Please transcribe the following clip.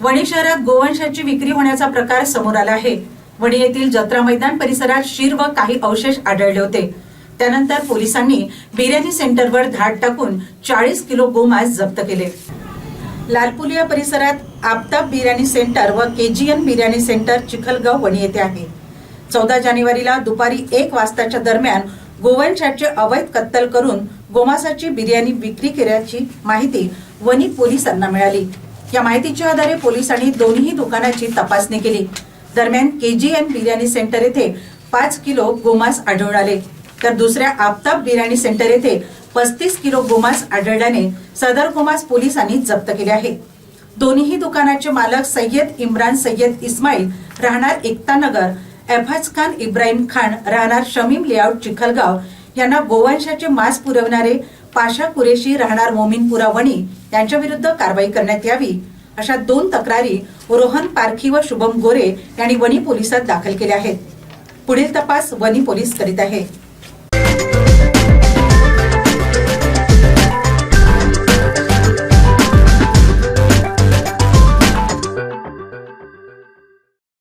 वणी शहरात गोवंशाची विक्री होण्याचा प्रकार समोर आला आहे. वणी येथील जत्रा मैदान परिसरात शीर व काही अवशेष आढळले होते. त्यानंतर पोलिसांनी बिर्याणी सेंटरवर धाड टाकून चाळीस किलो गोमांस जप्त केले. लालपुलिया परिसरात आफताब बिर्याणी सेंटर व केजीएन बिर्याणी सेंटर चिखलगाव वणी येथे आहे. चौदा जानेवारीला दुपारी एक वाजताच्या दरम्यान गोवंशाचे अवैध कत्तल करून गोमासाची बिर्याणी विक्री केल्याची माहिती वणी पोलिसांना मिळाली. या माहितीच्या आधारे पोलिसांनी दोन्ही दुकानाची तपासणी केली. दरम्यान केजीएन बिर्याणी सेंटर येथे पाच किलो गोमास आढळून आले. तर दुसऱ्या आफताब बिर्याणी सेंटर येथे पस्तीस किलो गोमास आढळल्याने सदर गोमास पोलिसांनी जप्त केले आहे. दोन्ही दुकानाचे मालक सय्यद इम्रान सय्यद इस्माईल राहणार एकता नगर एफाज खान इब्राहिम खान राहणार शमीम लेआउट चिखलगाव यांना गोवंशाचे मांस पुरवणारे पाशा कुरेशी राहणार मोमीनपुरा वणी यांच्या विरुद्ध कारवाई करण्यात यावी अशा दोन तक्रारी रोहन पारखी व शुभम गोरे यांनी वणी पोलिसात दाखल केल्या आहेत. पुढील तपास वणी पोलीस करीत आहे.